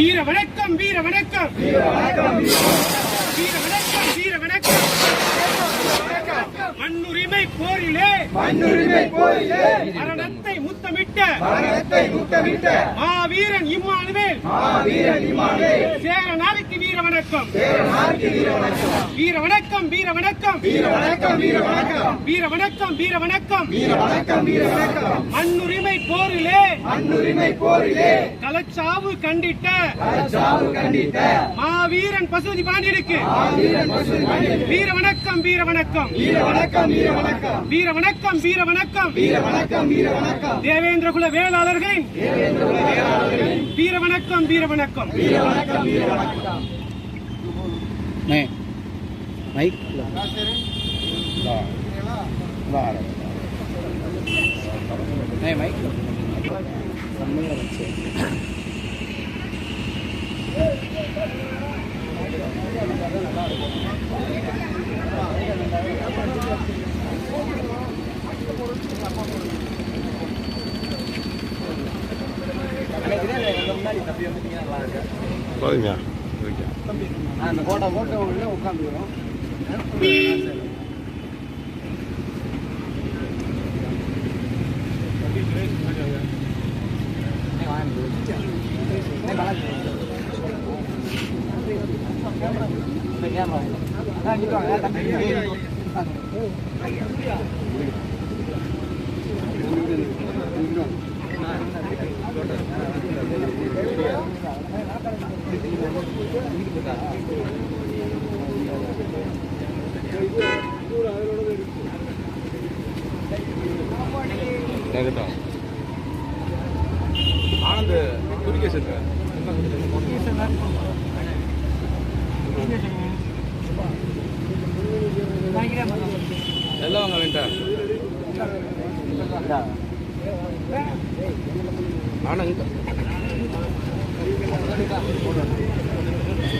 வீர வணக்கம் வீர வணக்கம் வீர வணக்கம் வீர வணக்கம் மண்ணுரிமை போரிலே மண்ணுரிமை போரிலே மரணத்தை முத்தமிட்ட மரணத்தை முத்தமிட்ட மாவீரன் இம்மானுவேல். சேர நாளுக்கு வீர வணக்கம் வீர வணக்கம் வீர வணக்கம் வீர வணக்கம் வீர வணக்கம் வீர வணக்கம் வீர வணக்கம் வீர வணக்கம் வீர வணக்கம் மண்ணுரிமை போரிலே. மண்ணுரிமை போரிலே. கலச்சாவு கண்டிட்ட. சாவு கண்டித்த மாவீரன் பசுபதி பாண்டியனுக்கு. வீர வணக்கம் வீர வணக்கம் வீர வணக்கம் வீர வணக்கம் வீர வணக்கம் வீர வணக்கம் வீர வணக்கம் வீர வணக்கம் தேவேந்திர குல வேளாளர்களின். வீர வணக்கம் வீர வணக்கம் வீர வணக்கம் வீர வணக்கம் மைக் பாருங்க அந்த கோட்டை கோட்டை உள்ள உட்காந்துக்கிறோம் Thank you. ஆனந்த். குறுக்கே சொல்லுங்க எல்லாம் வாங்க வேண்டாம் ஆனந்த்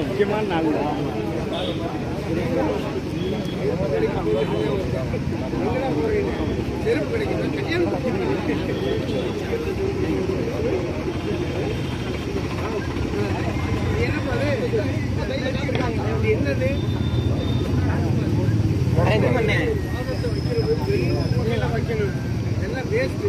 முக்கியமான நாள் செருப்பு கிடைக்கும் என்னது? வைக்கணும் எல்லாம் வேஸ்ட்டு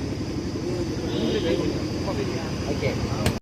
OK。